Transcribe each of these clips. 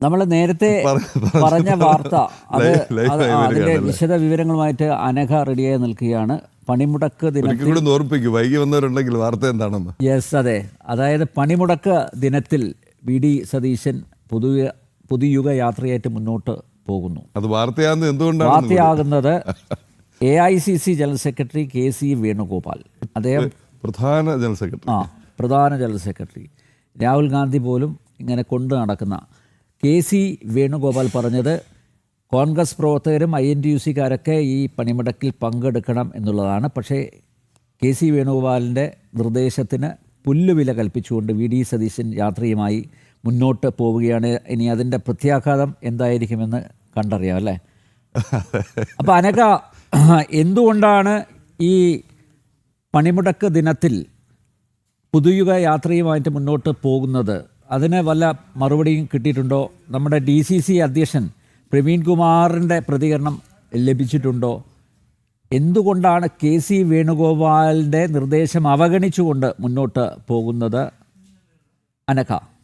നമ്മൾ നേരത്തെ പറ- പറ- പറഞ്ഞ വാർത്ത അത് അതിന്റെ? വിശദ വിവരങ്ങളുമായിട്ട് അനഘ റെഡിയായി നിൽക്കുകയാണ്. പണിമുടക്ക് ദിനത്തിൽ കൂടി ഓർപ്പിക്കും വൈകി വന്നവരുണ്ടെങ്കിൽ വാർത്ത എന്താണെന്ന്. യെസ് അതെ. അതായത് പണിമുടക്ക് ദിനത്തിൽ വി ഡി സതീശൻ പുതിയ പുതുയുഗ യാത്രയായിട്ട് മുന്നോട്ട് പോകുന്നു. അത് വാർത്തയാകുന്നത് എന്തുകൊണ്ടാണ് വാർത്തയാകുന്നത് A I C C general secretary K C Venugopal. അദ്ദേഹം പ്രധാന ജനറൽ സെക്രട്ടറി ആ പ്രധാന ജനറൽ സെക്രട്ടറി രാഹുൽ ഗാന്ധി പോലും ഇങ്ങനെ കൊണ്ടു നടക്കുന്ന കെ സി വേണുഗോപാൽ പറഞ്ഞത് കോൺഗ്രസ് പ്രവർത്തകരും ഐ എൻ ടി യു സിക്കാരൊക്കെ ഈ പണിമുടക്കിൽ പങ്കെടുക്കണം എന്നുള്ളതാണ്. പക്ഷേ കെ സി വേണുഗോപാലിന്റെ നിർദ്ദേശത്തിന് പുല്ലുവില കൽപ്പിച്ചുകൊണ്ട് വി ഡി സതീശൻ യാത്രയുമായി മുന്നോട്ട് പോവുകയാണ്. ഇനി അതിന്റെ പ്രത്യാഘാതം എന്തായിരിക്കുമെന്ന് കണ്ടറിയാം അല്ലേ? അപ്പോൾ അനക എന്തുകൊണ്ടാണ് ഈ പണിമുടക്ക് ദിനത്തിൽ പുതുയുഗ യാത്രയുമായിട്ട് മുന്നോട്ട് പോകുന്നത്? അതിന് വല്ല മറുപടിയും കിട്ടിയിട്ടുണ്ടോ? നമ്മുടെ ഡി സി സി അധ്യക്ഷൻ പ്രവീൺ കുമാറിന്റെ പ്രതികരണം ലഭിച്ചിട്ടുണ്ടോ? എന്തുകൊണ്ടാണ് കെ സി വേണുഗോപാലിന്റെ നിർദ്ദേശം അവഗണിച്ചുകൊണ്ട് മുന്നോട്ട് പോകുന്നത്? അനഘ.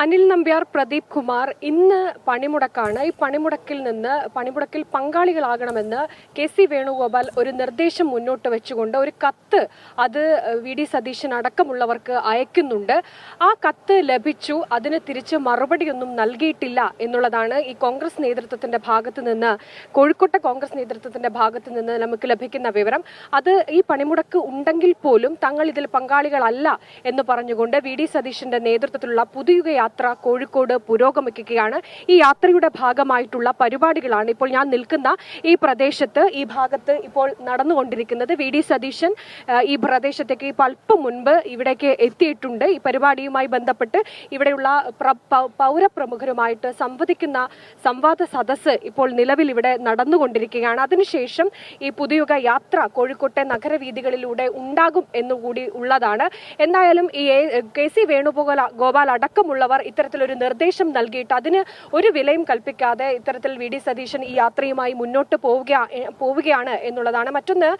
അനിൽ നമ്പ്യാർ പ്രദീപ് കുമാർ ഇന്ന് പണിമുടക്കാണ്. ഈ പണിമുടക്കിൽ നിന്ന് പണിമുടക്കിൽ പങ്കാളികളാകണമെന്ന് കെ സി വേണുഗോപാൽ ഒരു നിർദ്ദേശം മുന്നോട്ട് വെച്ചുകൊണ്ട് ഒരു കത്ത് അത് വി ഡി സതീശൻ അടക്കമുള്ളവർക്ക് അയക്കുന്നുണ്ട്. ആ കത്ത് ലഭിച്ചു. അതിന് തിരിച്ച് മറുപടിയൊന്നും നൽകിയിട്ടില്ല എന്നുള്ളതാണ് ഈ കോൺഗ്രസ് നേതൃത്വത്തിന്റെ ഭാഗത്ത് നിന്ന് കോഴിക്കോട്ടെ കോൺഗ്രസ് നേതൃത്വത്തിന്റെ ഭാഗത്ത് നിന്ന് നമുക്ക് ലഭിക്കുന്ന വിവരം. അത് ഈ പണിമുടക്ക് ഉണ്ടെങ്കിൽ പോലും തങ്ങൾ ഇതിൽ പങ്കാളികളല്ല എന്ന് പറഞ്ഞുകൊണ്ട് വി ഡി സതീശന്റെ നേതൃത്വത്തിലുള്ള പുതിയുഗ യാത്ര കോഴിക്കോട് പുരോഗമിക്കുകയാണ്. ഈ യാത്രയുടെ ഭാഗമായിട്ടുള്ള പരിപാടികളാണ് ഇപ്പോൾ ഞാൻ നിൽക്കുന്ന ഈ പ്രദേശത്ത് ഈ ഭാഗത്ത് ഇപ്പോൾ നടന്നുകൊണ്ടിരിക്കുന്നത്. വി ഡി സതീശൻ ഈ പ്രദേശത്തേക്ക് ഇപ്പോൾ അല്പം മുൻപ് ഇവിടേക്ക് എത്തിയിട്ടുണ്ട്. ഈ പരിപാടിയുമായി ബന്ധപ്പെട്ട് ഇവിടെയുള്ള പൗരപ്രമുഖരുമായിട്ട് സംവദിക്കുന്ന സംവാദ സദസ്സ് ഇപ്പോൾ നിലവിൽ ഇവിടെ നടന്നുകൊണ്ടിരിക്കുകയാണ്. അതിനുശേഷം ഈ പുതിയുഗ യാത്ര കോഴിക്കോട്ടെ നഗരവീഥികളിലൂടെ ഉണ്ടാകും എന്നുകൂടി ഉള്ളതാണ്. എന്തായാലും ഈ കെ സി വേണുഗോപാൽ ഗോപാൽ ഇത്തരത്തിലൊരു നിർദ്ദേശം നൽകിയിട്ട് അതിന് ഒരു വിലയും കൽപ്പിക്കാതെ ഇത്തരത്തിൽ വി ഡി സതീശൻ ഈ യാത്രയുമായി മുന്നോട്ട് പോവുക പോവുകയാണ് എന്നുള്ളതാണ്. മറ്റൊന്ന്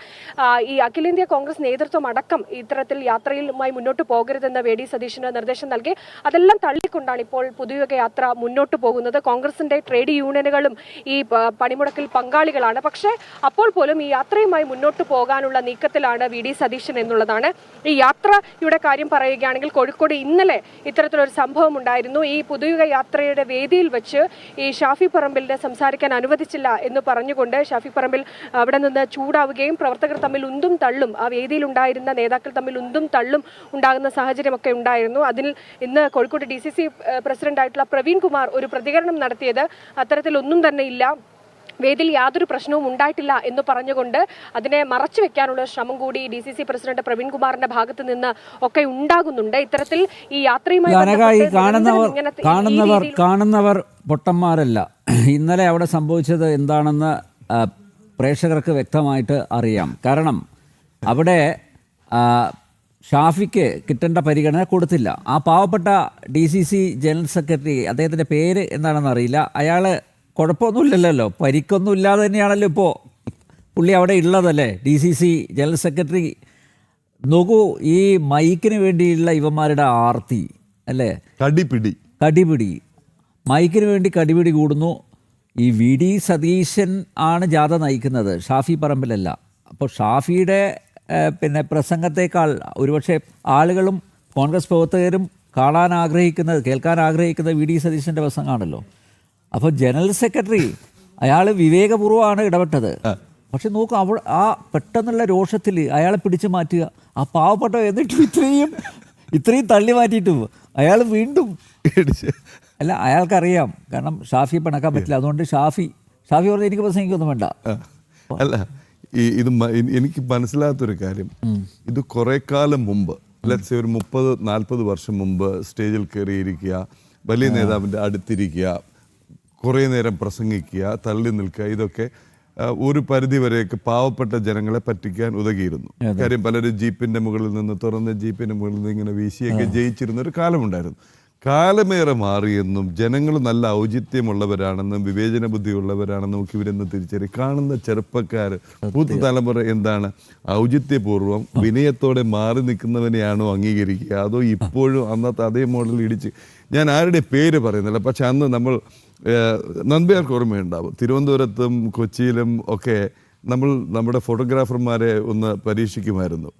ഈ അഖിലേന്ത്യാ കോൺഗ്രസ് നേതൃത്വം അടക്കം ഇത്തരത്തിൽ യാത്രയുമായി മുന്നോട്ട് പോകരുതെന്ന് വി ഡി സതീശന് നിർദ്ദേശം നൽകി. അതെല്ലാം തള്ളിക്കൊണ്ടാണ് ഇപ്പോൾ പുതുയുഗ യാത്ര മുന്നോട്ട് പോകുന്നത്. കോൺഗ്രസിന്റെ ട്രേഡ് യൂണിയനുകളും ഈ പണിമുടക്കിൽ പങ്കാളികളാണ്. പക്ഷേ അപ്പോൾ പോലും ഈ യാത്രയുമായി മുന്നോട്ട് പോകാനുള്ള നീക്കത്തിലാണ് വി ഡി സതീശൻ എന്നുള്ളതാണ്. ഈ യാത്രയുടെ കാര്യം പറയുകയാണെങ്കിൽ കോഴിക്കോട് ഇന്നലെ ഇത്തരത്തിലൊരു സംഭവം ഉണ്ടായിരുന്നു ഈ പുതുയുഗ യാത്രയുടെ വേദിയിൽ വെച്ച് ഈ ഷാഫി പറമ്പിലിനെ സംസാരിക്കാൻ അനുവദിച്ചില്ല എന്ന് പറഞ്ഞുകൊണ്ട് ഷാഫി പറമ്പിൽ അവിടെ നിന്ന് ചൂടാവുകയും പ്രവർത്തകർ തമ്മിൽ ഉന്തും തള്ളും ആ വേദിയിൽ ഉണ്ടായിരുന്ന നേതാക്കൾ തമ്മിൽ ഉന്തും തള്ളും ഉണ്ടാകുന്ന സാഹചര്യമൊക്കെ ഉണ്ടായിരുന്നു. അതിൽ ഇന്ന് കോഴിക്കോട് ഡി സി സി പ്രസിഡന്റായിട്ടുള്ള പ്രവീൺ കുമാർ ഒരു പ്രതികരണം നടത്തിയത് അത്തരത്തിലൊന്നും തന്നെ ഇല്ല. വേദിയിൽ യാതൊരു പ്രശ്നവും ഉണ്ടായിട്ടില്ല എന്ന് പറഞ്ഞുകൊണ്ട് അതിനെ മറച്ചു വെക്കാനുള്ള ശ്രമം കൂടി D C C president Praveen കുമാറിന്റെ ഭാഗത്ത് നിന്ന് ഒക്കെ ഉണ്ടാകുന്നുണ്ട്. ഇത്തരത്തിൽ ഈ യാത്രയുമായി കാണുന്നവർ കാണുന്നവർ പൊട്ടന്മാരല്ല. ഇന്നലെ അവിടെ സംഭവിച്ചത് എന്താണെന്ന് പ്രേക്ഷകർക്ക് വ്യക്തമായിട്ട് അറിയാം. കാരണം അവിടെ ഷാഫിക്ക് കിട്ടേണ്ട പരിഗണന കൊടുത്തില്ല. ആ പാവപ്പെട്ട D C C general secretary അദ്ദേഹത്തിന്റെ പേര് എന്താണെന്ന് അറിയില്ല. അയാൾ കുഴപ്പമൊന്നുമില്ലല്ലോ. പരിക്കൊന്നും ഇല്ലാതെ തന്നെയാണല്ലോ ഇപ്പോൾ പുള്ളി അവിടെ ഉള്ളതല്ലേ D C C general secretary നോക്കൂ ഈ മൈക്കിന് വേണ്ടിയുള്ള ഇവന്മാരുടെ ആർത്തി അല്ലേ? കടിപിടി. കടിപിടി. മൈക്കിന് വേണ്ടി കടിപിടി കൂടുന്നു. ഈ വി ഡി സതീശൻ ആണ് ജാഥ നയിക്കുന്നത് ഷാഫി പറമ്പിലല്ല. അപ്പോൾ ഷാഫിയുടെ പിന്നെ പ്രസംഗത്തേക്കാൾ ഒരുപക്ഷെ ആളുകളും കോൺഗ്രസ് പ്രവർത്തകരും കാണാൻ ആഗ്രഹിക്കുന്നത് കേൾക്കാൻ ആഗ്രഹിക്കുന്നത് വി ഡി സതീശന്റെ പ്രസംഗമാണല്ലോ. അപ്പോൾ ജനറൽ സെക്രട്ടറി അയാൾ വിവേകപൂർവമാണ് ഇടപെട്ടത്. പക്ഷെ നോക്കൂ അവ ആ പെട്ടെന്നുള്ള രോഷത്തിൽ അയാളെ പിടിച്ചു മാറ്റുക ആ പാവപ്പെട്ട എന്നിട്ടും ഇത്രയും ഇത്രയും തള്ളി മാറ്റിയിട്ടും അയാൾ വീണ്ടും. അല്ല അയാൾക്കറിയാം. കാരണം ഷാഫി പിണക്കാൻ പറ്റില്ല. അതുകൊണ്ട് ഷാഫി ഷാഫി പറഞ്ഞു എനിക്ക് പ്രസംഗിക്കൊന്നും വേണ്ട. അല്ല ഈ ഇത് എനിക്ക് മനസ്സിലാത്തൊരു കാര്യം. ഇത് കുറെ കാലം മുമ്പ് ലെറ്റ്സ് ഒരു മുപ്പത് നാൽപ്പത് വർഷം മുമ്പ് സ്റ്റേജിൽ കയറിയിരിക്കുക വലിയ നേതാവിന്റെ അടുത്തിരിക്കുക കുറേ നേരം പ്രസംഗിക്കുക തള്ളി നിൽക്കുക ഇതൊക്കെ ഒരു പരിധി വരെയൊക്കെ പാവപ്പെട്ട ജനങ്ങളെ പറ്റിക്കാൻ ഉതകിയിരുന്നു. കാര്യം പലരും ജീപ്പിന്റെ മുകളിൽ നിന്ന് തുറന്ന് ജീപ്പിന്റെ മുകളിൽ നിന്ന് ഇങ്ങനെ വീശിയൊക്കെ ജയിച്ചിരുന്ന ഒരു കാലമുണ്ടായിരുന്നു. കാലമേറെ മാറിയെന്നും ജനങ്ങൾ നല്ല ഔചിത്യമുള്ളവരാണെന്നും വിവേചന ബുദ്ധിയുള്ളവരാണെന്നും ഒക്കെ ഇവരെന്ന് തിരിച്ചറി കാണുന്ന ചെറുപ്പക്കാർ പുതുതലമുറ എന്താണ്? ഔചിത്യപൂർവം വിനയത്തോടെ മാറി നിൽക്കുന്നവനെയാണോ അംഗീകരിക്കുക? അതോ ഇപ്പോഴും അന്നത്തെ അതേ മോഡൽ ഇടിച്ച് ഞാൻ ആരുടെ പേര് പറയുന്നില്ല. പക്ഷെ അന്ന് നമ്മൾ നന്ദിയാർക്ക് ഓർമ്മയുണ്ടാവും. തിരുവനന്തപുരത്തും കൊച്ചിയിലും ഒക്കെ നമ്മൾ നമ്മുടെ ഫോട്ടോഗ്രാഫർമാരെ ഒന്ന് പരീക്ഷിക്കുമായിരുന്നു.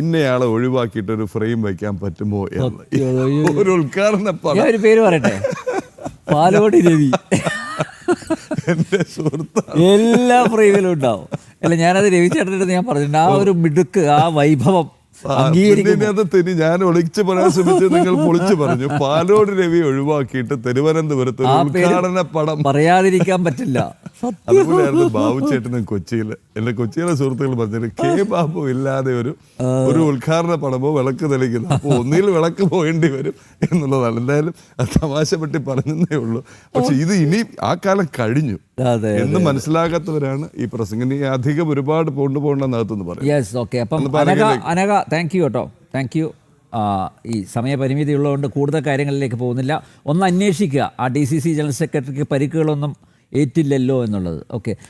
ഇന്നയാളെ ഒഴിവാക്കിയിട്ട് ഒരു ഫ്രെയിം വയ്ക്കാൻ പറ്റുമോ എന്ന്. ഒരു ഉദ്ഘാടന ഒരു പേര് പറയട്ടെ? പാലോടി രവി. എന്റെ സുഹൃത്ത് എല്ലാ ഫ്രെയിമിലും ഉണ്ടാവും. അല്ല ഞാനത് രവിചേട്ടന്റെ ഞാൻ പറഞ്ഞിട്ടുണ്ട്. ആ ഒരു മിടുക്ക് ആ വൈഭവം ഇതിനകത്ത് ഞാൻ ഒളിച്ചു പറയാൻ ശ്രമിച്ചു നിങ്ങൾ പൊളിച്ചു പറഞ്ഞു. പാലോട് രവി ഒഴിവാക്കിയിട്ട് തിരുവനന്തപുരത്ത് ഉദ്ഘാടന പടം. പറയാതിരിക്കാൻ പറ്റില്ല. അതുപോലെയായിരുന്നു ബാബു ചേട്ടനും കൊച്ചിയിൽ എന്റെ കൊച്ചിയിലെ സുഹൃത്തുക്കൾ പറഞ്ഞത് കെ ബാബു ഇല്ലാതെ ഒരു ഒരു ഉദ്ഘാടന പടമോ വിളക്ക് തെളിക്കുന്നു. അപ്പോൾ ഒന്നിൽ വിളക്ക് പോകേണ്ടി വരും എന്നുള്ളതാണ്. എന്തായാലും തമാശപ്പെട്ടി തമാശ പറ്റി പറഞ്ഞതേ ഉള്ളൂ. പക്ഷെ ഇത് ഇനി ആ കാലം കഴിഞ്ഞു. എന്ന് മനസ്സിലാകാത്തവരാണ് ഈ പ്രസംഗം. ഇനി അധികം ഒരുപാട് കൊണ്ടുപോകണമെന്നകത്തെന്ന് പറയും. അനഘ താങ്ക് യു കേട്ടോ. താങ്ക് യു ഈ സമയപരിമിതി ഉള്ളതുകൊണ്ട് കൂടുതൽ കാര്യങ്ങളിലേക്ക് പോകുന്നില്ല. ഒന്ന് അന്വേഷിക്കുക. ആ ഡി സി സി ജനറൽ സെക്രട്ടറിക്ക് പരിക്കുകളൊന്നും ഏറ്റില്ലല്ലോ എന്നുള്ളത്. ഓക്കെ